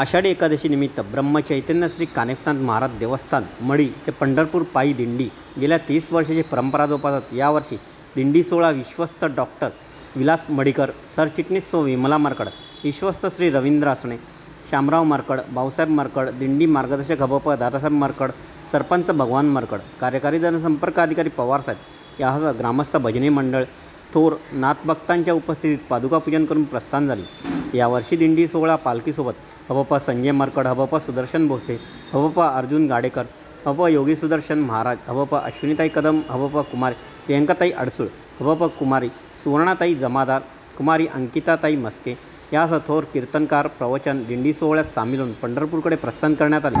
आषाढी एकादशीनिमित्त ब्रह्मचैतन्य श्री कानेकनाथ महाराज देवस्थान मळी ते पंढरपूर पायी दिंडी. गेल्या तीस वर्षाची परंपरा जोपासत यावर्षी दिंडी सोहळा विश्वस्त डॉक्टर विलास मडिकर सरचिटणीस सो विमला मार्कड विश्वस्त श्री रवींद्र आसणे शामराव मार्कड भाऊसाहेब मार्कड दिंडी मार्गदर्शक हबप दादासाहेब मार्कड सरपंच भगवान मारकड कार्यकारी जनसंपर्क अधिकारी पवारसाहेब यासह ग्रामस्थ भजनी मंडळ थोर नाथभक्तांच्या उपस्थितीत पादुका पूजन करून प्रस्थान झाले. यावर्षी दिंडी सोहळा पालखीसोबत. हबप्पा संजय मरकड हबप्पा सुदर्शन भोसले हबप्पा अर्जुन गाडेकर हबप्पा योगी सुदर्शन महाराज हबप्पा अश्विनीताई कदम हबप्पा कुमारी प्रियंकाताई अडसूळ हबप्पा कुमारी सुवर्णाताई जमादार कुमारी अंकिताताई मस्के यासह थोर कीर्तनकार प्रवचन दिंडी सोहळ्यात सामील होऊन पंढरपूरकडे प्रस्थान करण्यात आले.